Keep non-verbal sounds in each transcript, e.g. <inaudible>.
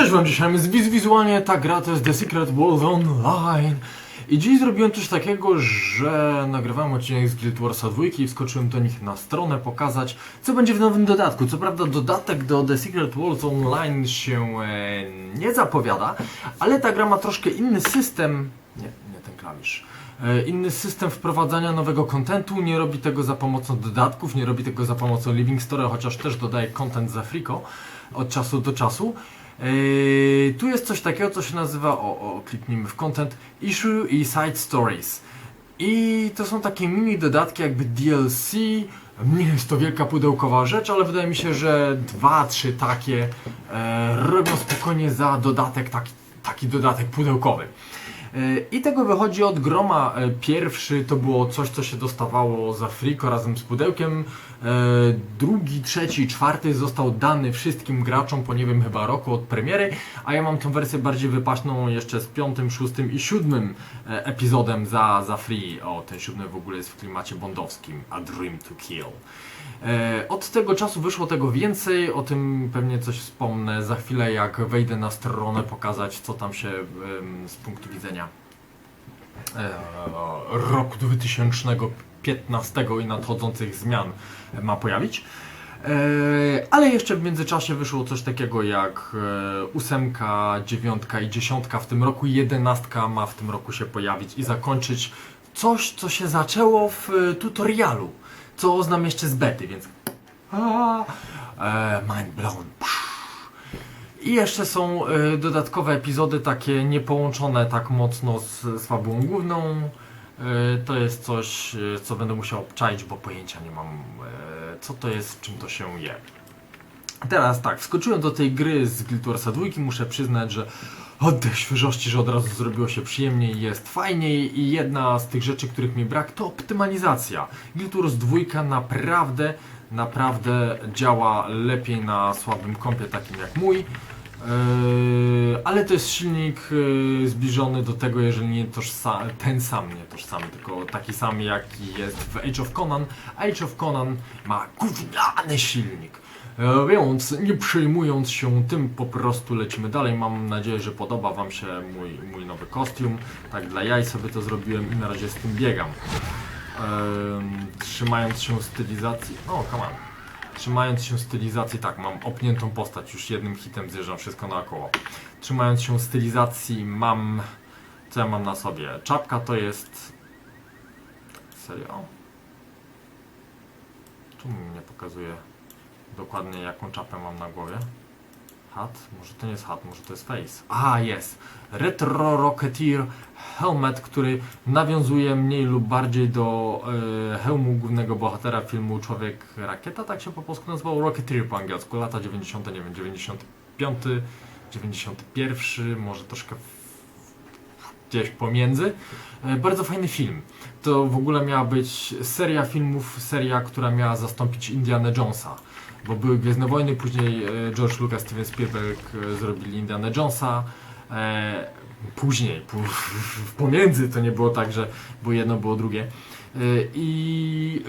Cześć wam, dzisiaj z Wiz Wizualnie, ta gra to jest The Secret World Online. I dziś zrobiłem coś takiego, że nagrywałem odcinek z Guild Warsa 2 i wskoczyłem do nich na stronę pokazać, co będzie w nowym dodatku. Co prawda dodatek do The Secret World Online się e, nie zapowiada, ale ta gra ma troszkę inny system, nie, nie ten klawisz, e, inny system wprowadzania nowego kontentu, nie robi tego za pomocą dodatków, nie robi tego za pomocą Living Story, chociaż też dodaje content za friko od czasu do czasu. Yy, tu jest coś takiego, co się nazywa, o, o kliknijmy w content, issue i side stories. I to są takie mini dodatki, jakby DLC. Nie jest to wielka pudełkowa rzecz, ale wydaje mi się, że dwa, trzy takie e, robią spokojnie za dodatek, taki, taki dodatek pudełkowy. I tego wychodzi od groma. E, Pierwszy to było coś, co się dostawało za friko razem z pudełkiem. E, Drugi, trzeci, czwarty został dany wszystkim graczom po nie wiem chyba roku od premiery, a ja mam tą wersję bardziej wypaśną jeszcze z piątym, szóstym i siódmym e, epizodem za, za free. O, ten siódmy w ogóle jest w klimacie bondowskim. A Dream to Kill. E, Od tego czasu wyszło tego więcej, o tym pewnie coś wspomnę za chwilę, jak wejdę na stronę, pokazać co tam się z punktu widzenia e, roku 2015 i nadchodzących zmian ma pojawić. E, Ale jeszcze w międzyczasie wyszło coś takiego jak ósemka, dziewiątka i dziesiątka w tym roku, jedenastka ma w tym roku się pojawić i zakończyć coś, co się zaczęło w tutorialu, co znam jeszcze z bety, więc e, mind blown. I jeszcze są e, dodatkowe epizody takie niepołączone tak mocno z, z główną. E, to jest coś, co będę musiał obczaić, bo pojęcia nie mam, co to jest, czym to się je. Teraz tak, wskoczyłem do tej gry z Guild Warsa 2, muszę przyznać, że oddech świeżości, że od razu zrobiło się przyjemniej, jest fajniej i jedna z tych rzeczy, których mi brak, to optymalizacja. Guild Wars 2 naprawdę, naprawdę działa lepiej na słabym kompie takim jak mój. Yy, ale to jest silnik yy, zbliżony do tego, jeżeli nie tożsa- ten sam, nie tożsamy, tylko taki sam jaki jest w Age of Conan. Age of Conan ma gówniany silnik. E, Więc nie przejmując się tym, po prostu lecimy dalej. Mam nadzieję, że podoba Wam się mój, mój nowy kostium. Tak dla jaj sobie to zrobiłem i na razie z tym biegam. Trzymając się stylizacji. O, come on. Trzymając się stylizacji, tak, mam opniętą postać, już jednym hitem zjeżdżam wszystko naokoło. Trzymając się stylizacji, mam. Co ja mam na sobie? Czapka to jest. Serio? Tu mi nie pokazuje dokładnie jaką czapę mam na głowie. Hat? Może to nie jest hat, może to jest face. A, jest! Retro Rocketeer Helmet, który nawiązuje mniej lub bardziej do e, hełmu głównego bohatera filmu Człowiek Rakieta, tak się po polsku nazywał, Rocketeer po angielsku, lata 90, nie wiem, 95, 91, może troszkę gdzieś pomiędzy. E, bardzo fajny film. To w ogóle miała być seria filmów, seria, która miała zastąpić Indiana Jonesa bo były Gwiezdne Wojny, później e, George Lucas, Steven Spielberg e, zrobili Indiana Jonesa, e, później, w pomiędzy to nie było tak, że było jedno, było drugie. I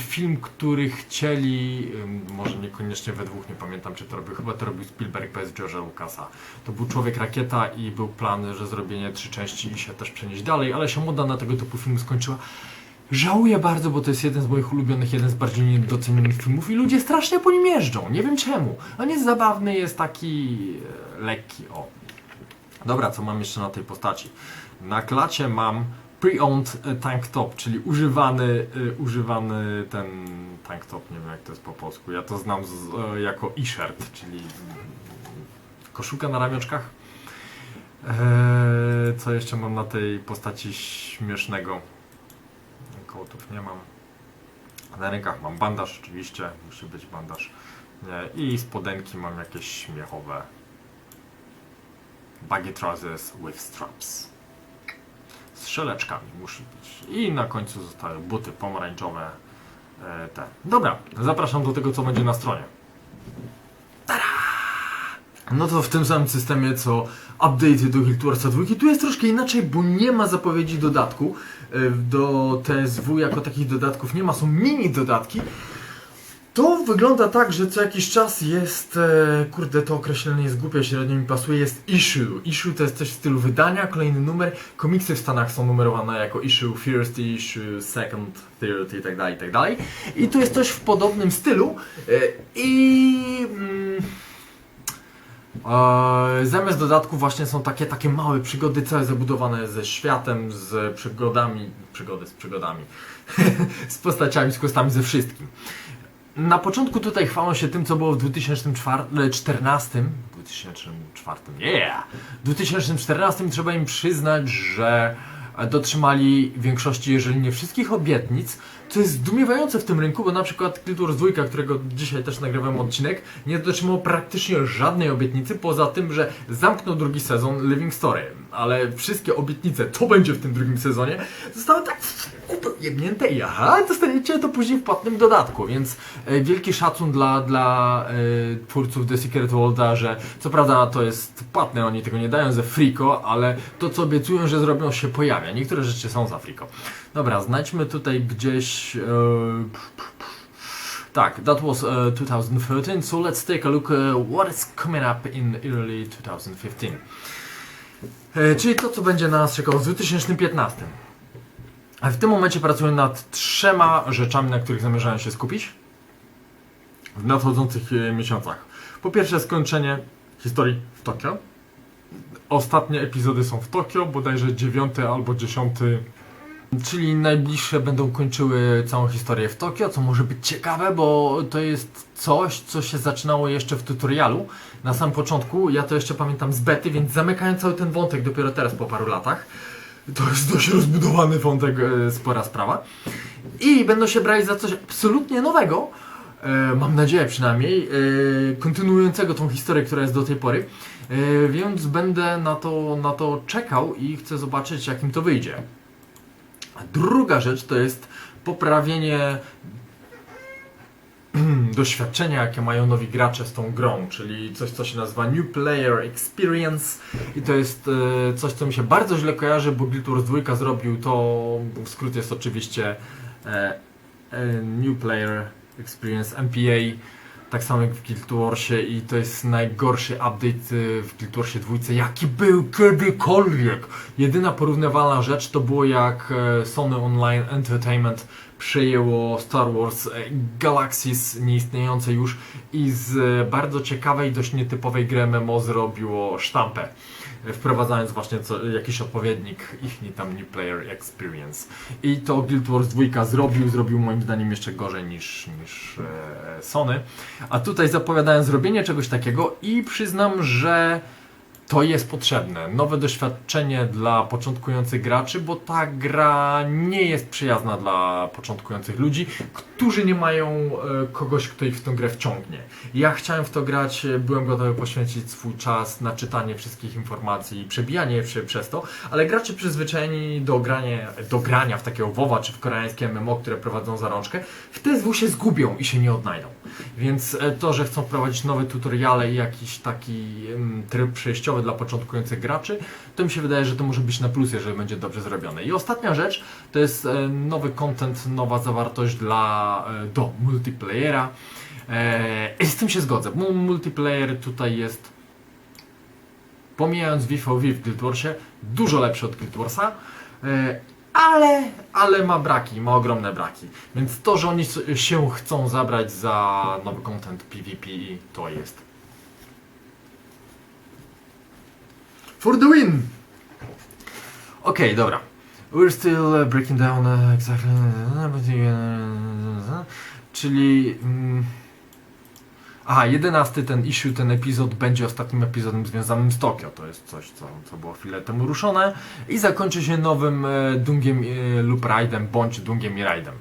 film, który chcieli, może niekoniecznie we dwóch, nie pamiętam czy to robił, chyba to robił Spielberg bez George'a Lucasa. To był Człowiek Rakieta i był plan, że zrobienie trzy części i się też przenieść dalej, ale się moda na tego typu filmy skończyła. Żałuję bardzo, bo to jest jeden z moich ulubionych, jeden z bardziej niedocenionych filmów i ludzie strasznie po nim jeżdżą. Nie wiem czemu. On jest zabawny, jest taki e, lekki. O. Dobra, co mam jeszcze na tej postaci? Na klacie mam pre-owned e, tank top, czyli używany, e, używany ten tank top, nie wiem jak to jest po polsku. Ja to znam z, jako e-shirt, czyli koszulka na ramionczkach. Eee, co jeszcze mam na tej postaci śmiesznego? Kołtów nie mam. Na rękach mam bandaż oczywiście, musi być bandaż. I spodenki mam jakieś śmiechowe. Baggy trousers with straps. Z szeleczkami musi być. I na końcu zostały buty pomarańczowe. E, te. Dobra, zapraszam do tego co będzie na stronie. No to w tym samym systemie co update do Guild Warsa 2. Tu jest troszkę inaczej, bo nie ma zapowiedzi dodatku. E, Do TSW jako takich dodatków nie ma, są mini dodatki. To wygląda tak, że co jakiś czas jest, e, kurde to określenie jest głupie, średnio mi pasuje, jest issue. Issue to jest coś w stylu wydania, kolejny numer. Komiksy w Stanach są numerowane jako issue first issue, second, third i tak dalej, i tak dalej. I tu jest coś w podobnym stylu. E, I... Mm, e, zamiast dodatków właśnie są takie, takie małe przygody, całe zabudowane ze światem, z przygodami, przygody z przygodami, <laughs> z postaciami, z questami, ze wszystkim. Na początku tutaj chwalą się tym, co było w 2014. 2004, yeah! W 2014 trzeba im przyznać, że dotrzymali większości, jeżeli nie wszystkich obietnic, co jest zdumiewające w tym rynku, bo na przykład Wars 2, którego dzisiaj też nagrywam odcinek, nie dotrzymał praktycznie żadnej obietnicy, poza tym, że zamknął drugi sezon Living Story. Ale wszystkie obietnice, co będzie w tym drugim sezonie, zostały tak kupę jebnięte i aha, dostaniecie to później w płatnym dodatku, więc e, wielki szacun dla, dla e, twórców The Secret Worlda, że co prawda to jest płatne, oni tego nie dają ze friko, ale to co obiecują, że zrobią się pojawia. Niektóre rzeczy są za friko. Dobra, znajdźmy tutaj gdzieś... E, tak, that was uh, 2013, so let's take a look uh, what is coming up in early 2015. E, czyli to, co będzie nas czekało w 2015. A w tym momencie pracuję nad trzema rzeczami, na których zamierzałem się skupić w nadchodzących e, miesiącach. Po pierwsze, skończenie historii w Tokio. Ostatnie epizody są w Tokio, bodajże dziewiąty albo dziesiąty Czyli najbliższe będą kończyły całą historię w Tokio, co może być ciekawe, bo to jest coś, co się zaczynało jeszcze w tutorialu. Na samym początku, ja to jeszcze pamiętam z bety, więc zamykałem cały ten wątek dopiero teraz po paru latach. To jest dość rozbudowany wątek, e, spora sprawa. I będą się brać za coś absolutnie nowego, e, mam nadzieję przynajmniej, e, kontynuującego tą historię, która jest do tej pory. E, więc będę na to, na to czekał i chcę zobaczyć, jak im to wyjdzie. A druga rzecz to jest poprawienie <clears throat> doświadczenia, jakie mają nowi gracze z tą grą, czyli coś, co się nazywa New Player Experience i to jest e, coś, co mi się bardzo źle kojarzy, bo Guild 2 zrobił to, w skrót jest oczywiście e, e, New Player Experience MPA, tak samo jak w Guild Warsie i to jest najgorszy update w Guild Warsie 2, jaki był kiedykolwiek. Jedyna porównywalna rzecz to było jak Sony Online Entertainment przejęło Star Wars e, Galaxies nieistniejące już i z e, bardzo ciekawej, dość nietypowej gry MMO zrobiło sztampę wprowadzając właśnie co, jakiś odpowiednik ich tam New Player Experience. I to Guild Wars 2 zrobił, zrobił moim zdaniem jeszcze gorzej niż, niż e, Sony. A tutaj zapowiadałem zrobienie czegoś takiego i przyznam, że to jest potrzebne. Nowe doświadczenie dla początkujących graczy, bo ta gra nie jest przyjazna dla początkujących ludzi, którzy nie mają e, kogoś, kto ich w tę grę wciągnie. Ja chciałem w to grać, e, byłem gotowy poświęcić swój czas na czytanie wszystkich informacji i przebijanie przy, przez to, ale gracze przyzwyczajeni do grania, do grania w takiego WoWa czy w koreańskie MMO, które prowadzą za rączkę, w TSW się zgubią i się nie odnajdą. Więc e, to, że chcą wprowadzić nowe tutoriale i jakiś taki tryb przejściowy dla początkujących graczy, to mi się wydaje, że to może być na plus, jeżeli będzie dobrze zrobione. I ostatnia rzecz to jest e, nowy content, nowa zawartość dla, e, do multiplayera. E, z tym się zgodzę. Mu- Multiplayer tutaj jest pomijając VVV w Guild Warsie, dużo lepszy od Guild Warsa, ale, ale ma braki, ma ogromne braki. Więc to, że oni się chcą zabrać za nowy content PvP, to jest for the win! Okej, dobra. We're still uh, breaking down uh, exactly. Czyli. Mm, aha, jedenasty ten issue, ten epizod będzie ostatnim epizodem związanym z Tokio. To jest coś, co, co było chwilę temu ruszone. I zakończy się nowym e, Dungiem e, lub Raidem, bądź Dungiem i Raidem.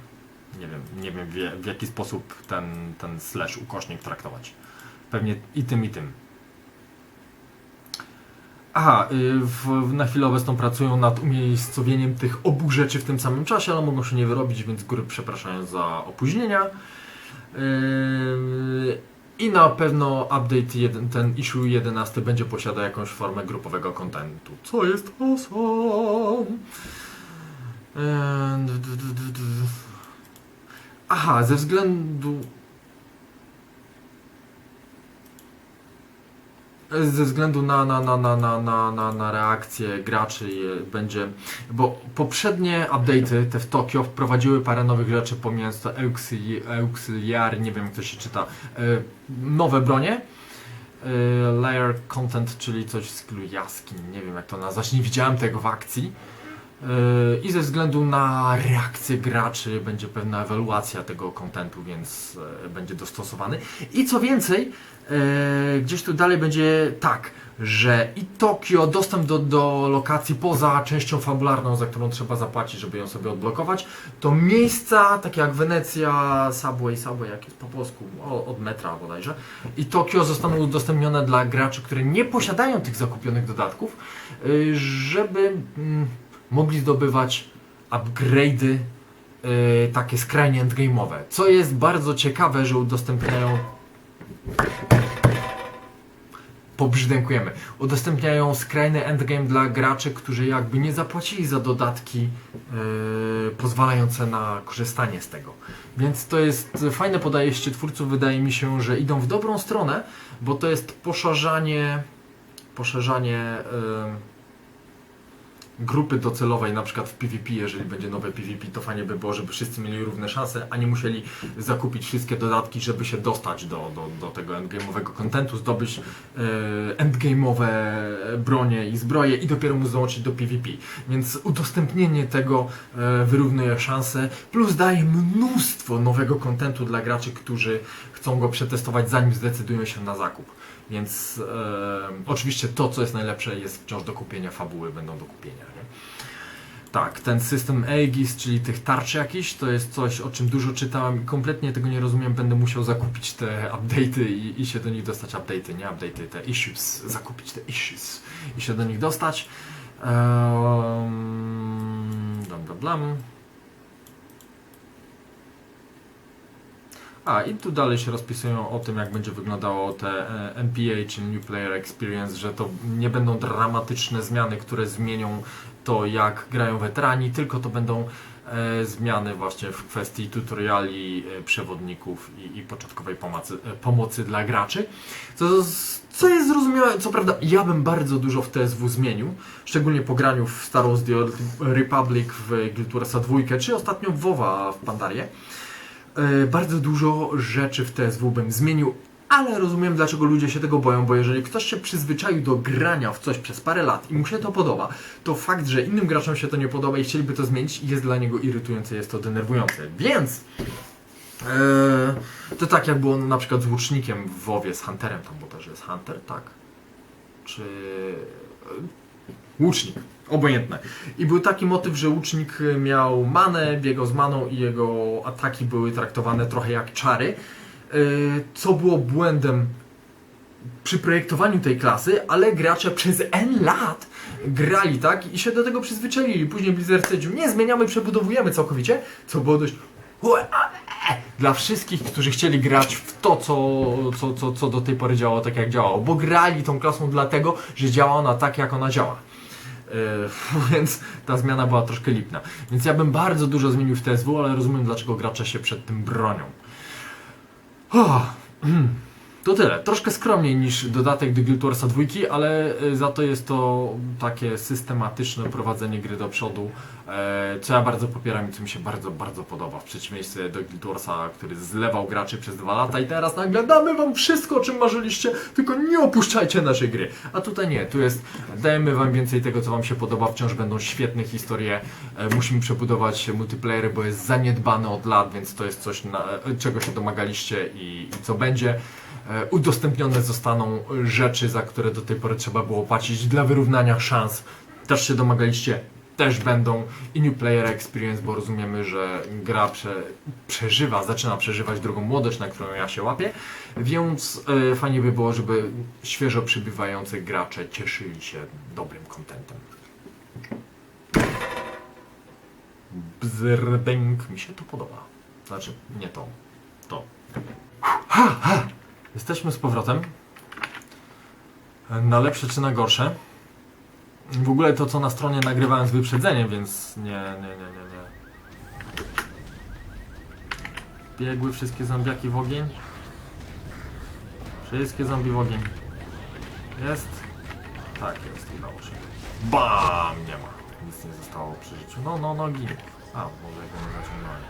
Nie wiem, nie wiem w, w jaki sposób ten, ten slash ukośnik traktować. Pewnie i tym, i tym. Aha, y, w, na chwilę obecną pracują nad umiejscowieniem tych obu rzeczy w tym samym czasie, ale mogą się nie wyrobić, więc góry przepraszają za opóźnienia. Yy, I na pewno update jeden, ten issue 11 będzie posiadał jakąś formę grupowego kontentu, co jest awesome. Aha, ze względu ze względu na, na, na, na, na, na, na, na reakcję graczy będzie, bo poprzednie update'y, te w Tokio, wprowadziły parę nowych rzeczy, pomijając to auxili- auxiliary, nie wiem jak to się czyta, e, nowe bronie, e, layer content, czyli coś w stylu jaskiń, nie wiem jak to nazwać, nie widziałem tego w akcji. E, I ze względu na reakcję graczy będzie pewna ewaluacja tego kontentu, więc e, będzie dostosowany. I co więcej, e, gdzieś tu dalej będzie tak, że i Tokio, dostęp do, do lokacji poza częścią fabularną, za którą trzeba zapłacić, żeby ją sobie odblokować, to miejsca takie jak Wenecja, Subway, Subway jak jest po polsku, od metra bodajże, i Tokio zostaną udostępnione dla graczy, które nie posiadają tych zakupionych dodatków, żeby mm, mogli zdobywać upgrade'y y, takie skrajnie endgame'owe. Co jest bardzo ciekawe, że udostępniają pobrzdękujemy. Udostępniają skrajny endgame dla graczy, którzy jakby nie zapłacili za dodatki yy, pozwalające na korzystanie z tego. Więc to jest fajne podejście twórców. Wydaje mi się, że idą w dobrą stronę, bo to jest poszerzanie poszerzanie yy, grupy docelowej, na przykład w PvP, jeżeli będzie nowe PvP, to fajnie by było, żeby wszyscy mieli równe szanse, a nie musieli zakupić wszystkie dodatki, żeby się dostać do, do, do tego endgame'owego kontentu, zdobyć e, endgame'owe bronie i zbroje i dopiero mu dołączyć do PvP. Więc udostępnienie tego e, wyrównuje szanse, plus daje mnóstwo nowego kontentu dla graczy, którzy chcą go przetestować, zanim zdecydują się na zakup. Więc e, oczywiście to, co jest najlepsze, jest wciąż do kupienia, fabuły będą do kupienia. Nie? Tak, ten system Aegis, czyli tych tarcz jakichś, to jest coś, o czym dużo czytałem i kompletnie tego nie rozumiem. Będę musiał zakupić te update'y i, i się do nich dostać. Update'y, nie update'y, te issues. Zakupić te issues i się do nich dostać. Um, blam, blam, blam. A, i tu dalej się rozpisują o tym, jak będzie wyglądało te e, NPA, czyli New Player Experience, że to nie będą dramatyczne zmiany, które zmienią to, jak grają weterani, tylko to będą e, zmiany właśnie w kwestii tutoriali, e, przewodników i, i początkowej pomocy, e, pomocy dla graczy. Co, co jest zrozumiałe, co prawda ja bym bardzo dużo w TSW zmienił, szczególnie po graniu w Star Wars The Old Republic, w Guild Warsa 2, czy ostatnio w WoWa w Pandarie. E, bardzo dużo rzeczy w TSW bym zmienił, ale rozumiem dlaczego ludzie się tego boją, bo jeżeli ktoś się przyzwyczaił do grania w coś przez parę lat i mu się to podoba, to fakt, że innym graczom się to nie podoba i chcieliby to zmienić, jest dla niego irytujące, jest to denerwujące. Więc e, to tak jak było na przykład z łucznikiem w WoWie, z Hunterem, tam bo też jest Hunter, tak? Czy e, łucznik, obojętne. I był taki motyw, że łucznik miał manę, biegał z maną i jego ataki były traktowane trochę jak czary, yy, co było błędem przy projektowaniu tej klasy, ale gracze przez N lat grali tak i się do tego przyzwyczaili. Później Blizzard stwierdził, nie zmieniamy, przebudowujemy całkowicie, co było dość dla wszystkich, którzy chcieli grać w to, co, co, co, co do tej pory działało tak, jak działało. Bo grali tą klasą dlatego, że działa ona tak, jak ona działa. Yy, <laughs> więc ta zmiana była troszkę lipna. Więc ja bym bardzo dużo zmienił w TSW, ale rozumiem, dlaczego gracze się przed tym bronią. Oh. <clears throat> To tyle. Troszkę skromniej niż dodatek do Guild Warsa 2, ale y, za to jest to takie systematyczne prowadzenie gry do przodu, e, co ja bardzo popieram i co mi się bardzo, bardzo podoba. W przeciwieństwie do Guild Warsa, który zlewał graczy przez dwa lata i teraz nagle damy wam wszystko, o czym marzyliście, tylko nie opuszczajcie naszej gry. A tutaj nie, tu jest dajemy wam więcej tego, co wam się podoba, wciąż będą świetne historie, e, musimy przebudować multiplayery, bo jest zaniedbany od lat, więc to jest coś, na, e, czego się domagaliście i, i co będzie. E, Udostępnione zostaną rzeczy, za które do tej pory trzeba było płacić dla wyrównania szans. Też się domagaliście, też będą i New Player Experience, bo rozumiemy, że gra prze, przeżywa, zaczyna przeżywać drugą młodość, na którą ja się łapię, więc e, fajnie by było, żeby świeżo przybywający gracze cieszyli się dobrym kontentem. Bzrdęk, mi się to podoba. Znaczy, nie to, to. Ha, ha. Jesteśmy z powrotem. Na lepsze czy na gorsze. W ogóle to, co na stronie nagrywałem z wyprzedzeniem, więc nie, nie, nie, nie, nie. Biegły wszystkie zombiaki w ogień. Wszystkie zombie w ogień. Jest? Tak, jest, udało się. BAM! Nie ma. Nic nie zostało przy życiu. No, no, no, ginie. A, może go nie zaciągnąłem.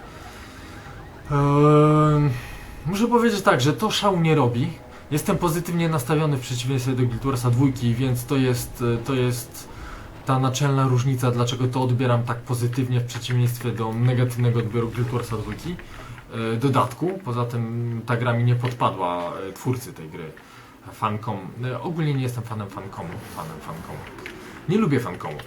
Ehm, muszę powiedzieć tak, że to szału nie robi. Jestem pozytywnie nastawiony w przeciwieństwie do Guild Warsa 2, więc to jest, e, to jest ta naczelna różnica, dlaczego to odbieram tak pozytywnie w przeciwieństwie do negatywnego odbioru Guild Warsa 2. E, dodatku, poza tym ta gra mi nie podpadła e, twórcy tej gry, Fancom. E, ogólnie nie jestem fanem Fancomu, fanem Fancomu. Nie lubię Fancomu.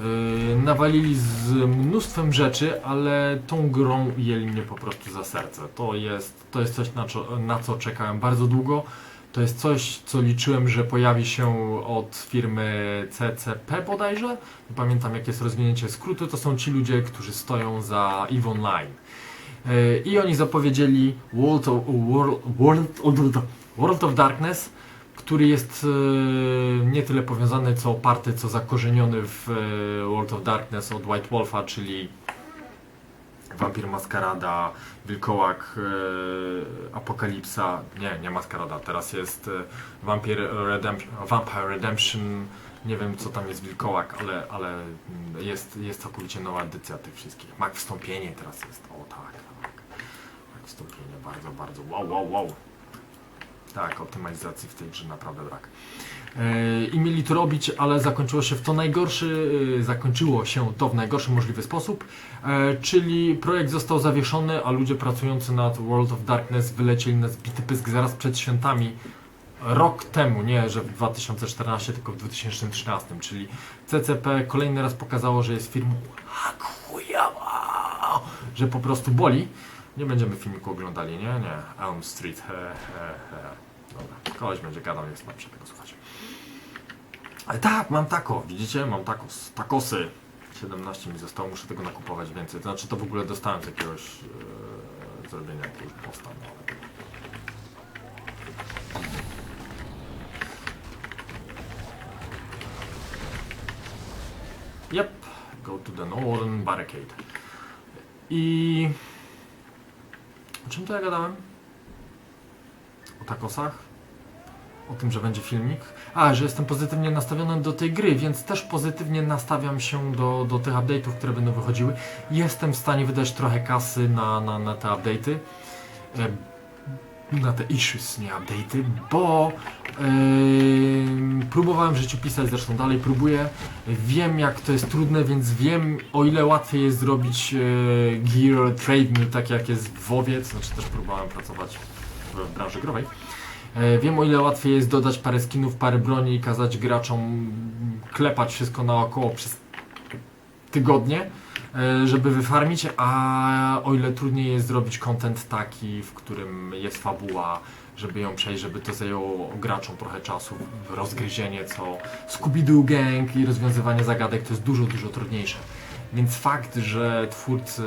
Yy, nawalili z mnóstwem rzeczy, ale tą grą jeli mnie po prostu za serce. To jest, to jest coś, na co, na co czekałem bardzo długo. To jest coś, co liczyłem, że pojawi się od firmy CCP bodajże. Nie pamiętam, jakie jest rozwinięcie skrótu. To są ci ludzie, którzy stoją za EVE Online. Yy, I oni zapowiedzieli World of, World, World, World of Darkness, który jest e, nie tyle powiązany, co oparty, co zakorzeniony w e, World of Darkness od White Wolfa, czyli Wampir Maskarada, Wilkołak, e, Apokalipsa, nie, nie Maskarada, teraz jest Vampire Redemption, Vampire Redemption, nie wiem co tam jest Wilkołak, ale, ale jest, jest całkowicie nowa edycja tych wszystkich. Mag Wstąpienie teraz jest, o tak, tak. Mag Wstąpienie, bardzo, bardzo, wow, wow, wow. Tak, optymalizacji w tej grze naprawdę brak. Yy, I mieli to robić, ale zakończyło się w to najgorszy, yy, zakończyło się to w najgorszy możliwy sposób, yy, czyli projekt został zawieszony, a ludzie pracujący nad World of Darkness wylecieli na zbity pysk zaraz przed świętami rok temu, nie, że w 2014, tylko w 2013, czyli CCP kolejny raz pokazało, że jest firmą że po prostu boli. Nie będziemy filmiku oglądali, nie? Nie. Elm Street, he, he, he. Dobra, koleś będzie gadał, jest lepsze tego słuchać. Ale tak, mam tako, widzicie? Mam takos, takosy. 17 mi zostało, muszę tego nakupować więcej. To znaczy to w ogóle dostałem z jakiegoś e, zrobienia jakiegoś posta, no. Yep, go to the northern barricade. I... O czym to ja gadałem? O takosach? O tym, że będzie filmik? A, że jestem pozytywnie nastawiony do tej gry, więc też pozytywnie nastawiam się do, do tych update'ów, które będą wychodziły. Jestem w stanie wydać trochę kasy na, na, na te update'y. E, Na te issues, nie update'y, bo próbowałem w życiu pisać, zresztą dalej próbuję. Wiem jak to jest trudne, więc wiem o ile łatwiej jest zrobić yy, gear trade tak jak jest w WoWie, znaczy też próbowałem pracować w, branży growej. E, Wiem o ile łatwiej jest dodać parę skinów, parę broni i kazać graczom klepać wszystko naokoło przez tygodnie, e, żeby wyfarmić, a o ile trudniej jest zrobić content taki, w którym jest fabuła, żeby ją przejść, żeby to zajęło graczom trochę czasu, rozgryzienie co Scooby-Doo Gang i rozwiązywanie zagadek to jest dużo, dużo trudniejsze. Więc fakt, że twórcy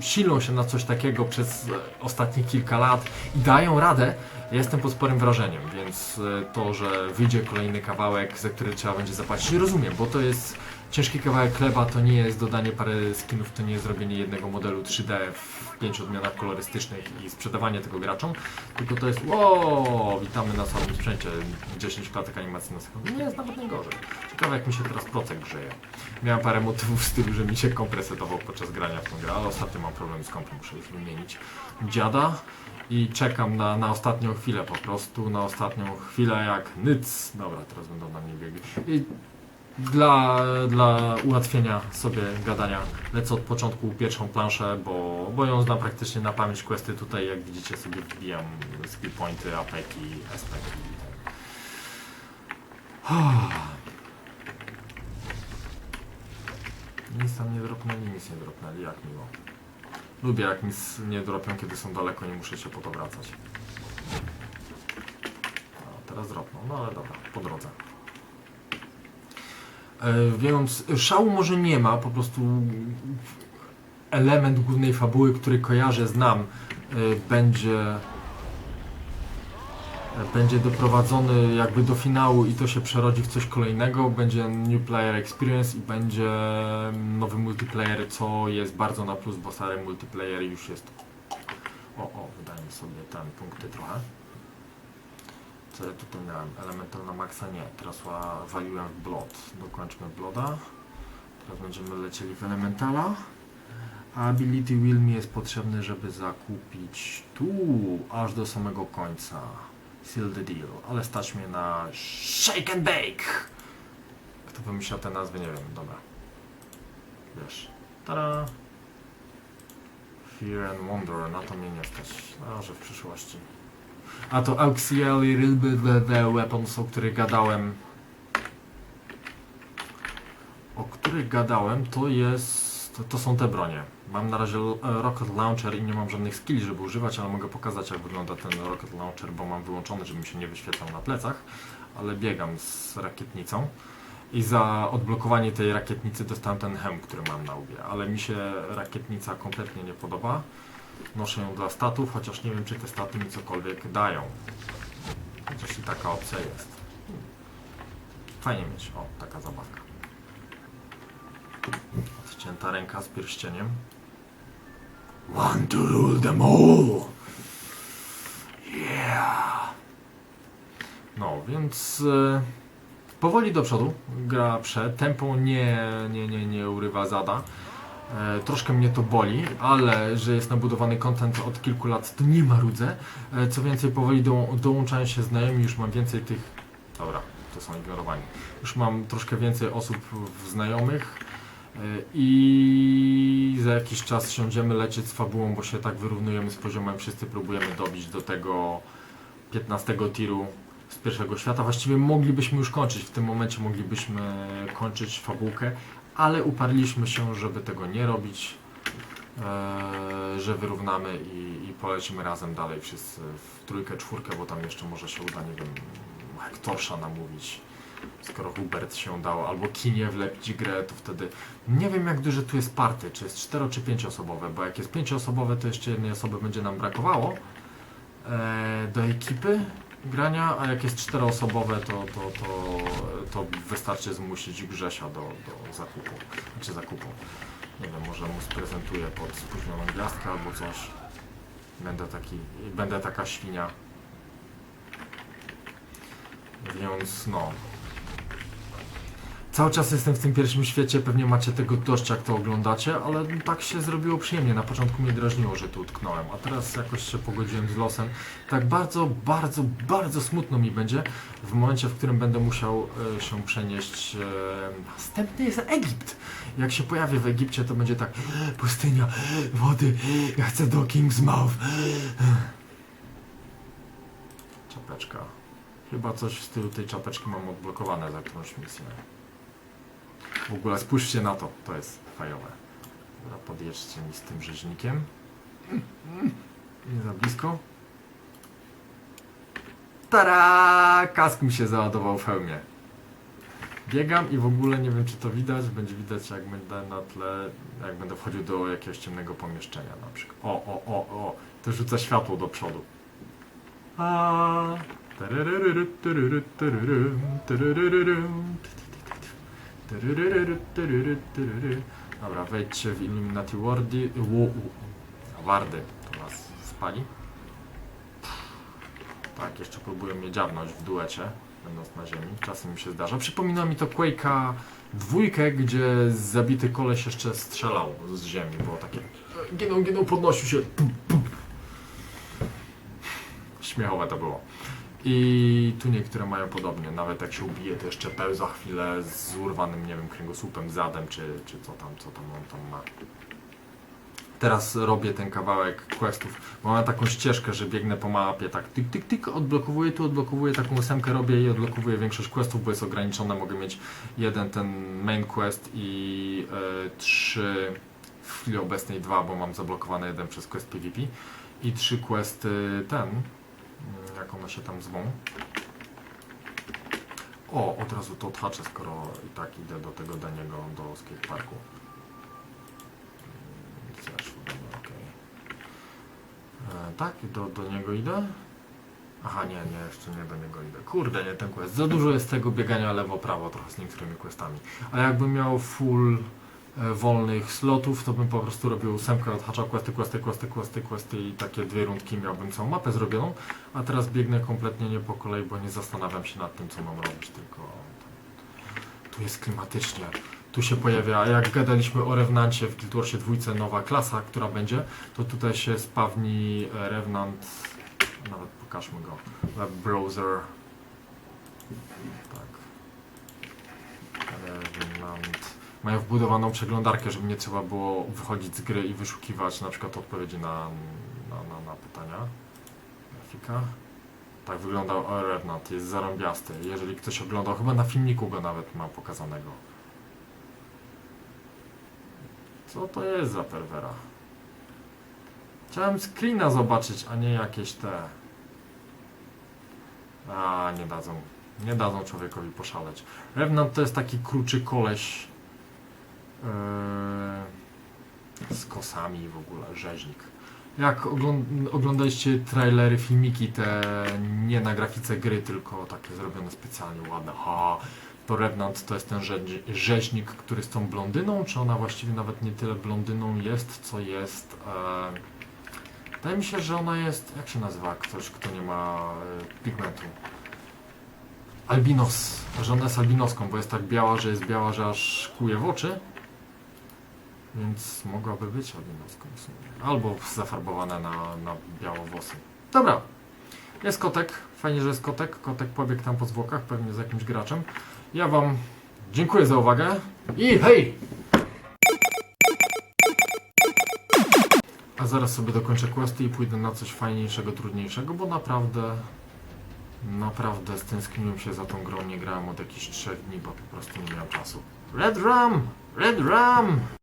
silą się na coś takiego przez ostatnie kilka lat i dają radę, jestem pod sporym wrażeniem, więc e, to, że wyjdzie kolejny kawałek, za który trzeba będzie zapłacić, rozumiem, bo to jest ciężki kawałek chleba, to nie jest dodanie parę skinów, to nie jest zrobienie jednego modelu 3D w pięciu odmianach kolorystycznych i sprzedawanie tego graczom, tylko to jest wow, witamy na samym sprzęcie, 10 klatek animacji na sekundę, nie jest nawet najgorzej. Ciekawe jak mi się teraz procek grzeje. Miałem parę motywów w stylu, że mi się kompresetował podczas grania w tą grę, ale ostatnio mam problem z kompem, muszę już wymienić dziada i czekam na, na ostatnią chwilę po prostu, na ostatnią chwilę jak nyc. Dobra, teraz będą na mnie biegli. I dla, dla ułatwienia sobie gadania lecę od początku pierwszą planszę, bo, bo ją znam praktycznie na pamięć questy tutaj, jak widzicie sobie wbijam skill pointy, apeki, ten. Nic tam nie dropnęli, nic nie dropnęli, jak miło. Lubię jak nic nie dropią, kiedy są daleko, nie muszę się po to wracać. A, teraz dropną, no ale dobra, po drodze. E, więc szału może nie ma, po prostu element głównej fabuły, który kojarzę, znam, e, będzie e, będzie doprowadzony jakby do finału i to się przerodzi w coś kolejnego, będzie new player experience i będzie nowy multiplayer, co jest bardzo na plus, bo stary multiplayer już jest. O, o, wydajmy sobie ten punkty trochę Co ja tutaj miałem? Elemental na maksa? Nie. Teraz waliłem w Blood. Dokończmy Bloda. Teraz będziemy lecieli w Elementala. A Ability Wheel mi jest potrzebny, żeby zakupić tu, aż do samego końca. Seal the deal. Ale stać mnie na Shake and Bake. Kto wymyślał te nazwy? Nie wiem. Dobra. Wiesz. Tada! Fear and Wonder. Na to mnie nie stać. Że w przyszłości. A to Auxiliary Rebel Weapons, o których gadałem. O których gadałem, to jest. To, są te bronie. Mam na razie e, Rocket Launcher i nie mam żadnych skilli, żeby używać, ale mogę pokazać, jak wygląda ten Rocket Launcher, bo mam wyłączony, żeby mi się nie wyświetlał na plecach, ale biegam z rakietnicą. I za odblokowanie tej rakietnicy dostałem ten hełm, który mam na łbie, ale mi się rakietnica kompletnie nie podoba. Noszę ją dla statów, chociaż nie wiem, czy te staty mi cokolwiek dają. Chociaż i taka opcja jest. Fajnie mieć. O, taka zabawka. Odcięta ręka z pierścieniem. One to rule them all! Yeah! No, więc e, powoli do przodu gra prze. Tempo nie, nie, nie, nie urywa zada. E, troszkę mnie to boli, ale że jest nabudowany content od kilku lat, to nie marudzę. E, co więcej, powoli do, dołączają się znajomi, już mam więcej tych... Dobra, to są ignorowani. Już mam troszkę więcej osób w znajomych e, i za jakiś czas siądziemy lecieć z fabułą, bo się tak wyrównujemy z poziomem, wszyscy próbujemy dobić do tego 15 tiru z pierwszego świata. Właściwie moglibyśmy już kończyć, w tym momencie moglibyśmy kończyć fabułkę, ale uparliśmy się, żeby tego nie robić, e, że wyrównamy i, i polecimy razem dalej wszyscy w trójkę, czwórkę, bo tam jeszcze może się uda, nie wiem, Hektorsza namówić, skoro Hubert się dał, albo Kinie wlepić grę, to wtedy nie wiem jak duże tu jest party, czy jest cztero czy pięcioosobowe, bo jak jest pięcioosobowe, to jeszcze jednej osoby będzie nam brakowało e, do ekipy grania, a jak jest czteroosobowe, to, to, to, to wystarczy zmusić Grzesia do, do zakupu, znaczy zakupu. Nie wiem, może mu sprezentuję pod spóźnioną gwiazdkę albo coś. Będę taki, będę taka świnia. Więc no. Cały czas jestem w tym pierwszym świecie, pewnie macie tego dość jak to oglądacie, ale tak się zrobiło przyjemnie. Na początku mnie drażniło, że tu utknąłem, a teraz jakoś się pogodziłem z losem. Tak bardzo, bardzo, bardzo smutno mi będzie w momencie, w którym będę musiał e, się przenieść. E, następny jest Egipt. Jak się pojawię w Egipcie, to będzie tak pustynia, wody, ja chcę do King's Mouth. Czapeczka. Chyba coś w stylu tej czapeczki mam odblokowane za którąś misję. W ogóle spójrzcie na to, to jest fajowe. Dobra, podjedźcie mi z tym rzeźnikiem. Nie za blisko. Tara! Kask mi się załadował w hełmie. Biegam i w ogóle nie wiem czy to widać, będzie widać jak będę na tle, jak będę wchodził do jakiegoś ciemnego pomieszczenia na przykład. O, o, o, o, to rzuca światło do przodu. A. Dobra, wejdźcie w Illuminati Wardy, Wardy, to was spali. Tak, jeszcze próbuję mnie dziabnąć w duecie, będąc na ziemi. Czasem mi się zdarza. Przypomina mi to Quake'a dwójkę, gdzie zabity koleś jeszcze strzelał z ziemi. Było takie... Ginął, ginął, podnosił się. Pum, pum. Śmiechowe to było. I tu niektóre mają podobnie. Nawet jak się ubije, to jeszcze pełza chwilę z urwanym, nie wiem, kręgosłupem, zadem, czy, czy co tam, co tam on tam ma. Teraz robię ten kawałek questów, mam taką ścieżkę, że biegnę po mapie, tak tyk, tyk, tyk, odblokowuję tu, odblokowuję taką ósemkę, robię i odblokowuję większość questów, bo jest ograniczone, mogę mieć jeden ten main quest i e, trzy, w chwili obecnej dwa, bo mam zablokowany jeden przez quest PvP i trzy questy ten, jak one się tam zwą. O, od razu to odhaczę, skoro i tak idę do tego Daniego, do skateparku. Mm, Zeszło, dobra, okej. E, Tak, do, do niego idę? Aha, nie, nie, jeszcze nie do niego idę. Kurde, nie ten quest. Za dużo jest tego biegania lewo-prawo trochę z niektórymi questami. A jakbym miał full wolnych slotów, to bym po prostu robił ósemkę, odhaczał questy, questy, questy, questy, questy i takie dwie rundki miałbym całą mapę zrobioną, a teraz biegnę kompletnie nie po kolei, bo nie zastanawiam się nad tym, co mam robić, tylko tu jest klimatycznie. Tu się pojawia, jak gadaliśmy o Revenancie w Guild Warsie 2, nowa klasa, która będzie, to tutaj się spawni e, Revenant, nawet pokażmy go, web browser, tak, Revenant. Mają wbudowaną przeglądarkę, żeby nie trzeba było wychodzić z gry i wyszukiwać na przykład odpowiedzi na, na, na, na pytania. Grafika. Tak wygląda Revenant, jest zarąbiasty. Jeżeli ktoś oglądał, chyba na filmiku go nawet mam pokazanego. Co to jest za perwera? Chciałem screena zobaczyć, a nie jakieś te... A, nie dadzą. Nie dadzą człowiekowi poszaleć. Revenant to jest taki kruczy koleś z kosami w ogóle, rzeźnik. Jak ogląd- oglądaliście trailery, filmiki, te nie na grafice gry, tylko takie zrobione specjalnie ładne. Ha, to Revenant to jest ten rzeź- rzeźnik, który z tą blondyną, czy ona właściwie nawet nie tyle blondyną jest, co jest. E, wydaje mi się, że ona jest. Jak się nazywa ktoś, kto nie ma e, pigmentu? Albinos. Że ona jest albinoską, bo jest tak biała, że jest biała, że aż kuje w oczy. Więc mogłaby być albinoską w sumie. Albo zafarbowana na, na biało włosy. Dobra. Jest kotek. Fajnie, że jest kotek. Kotek pobiegł tam po zwłokach, pewnie z jakimś graczem. Ja Wam dziękuję za uwagę i hej! A zaraz sobie dokończę questy i pójdę na coś fajniejszego, trudniejszego, bo naprawdę, naprawdę stęskniłem się za tą grą. Nie grałem od jakichś trzech dni, bo po prostu nie miałem czasu. Red Rum! Red Rum!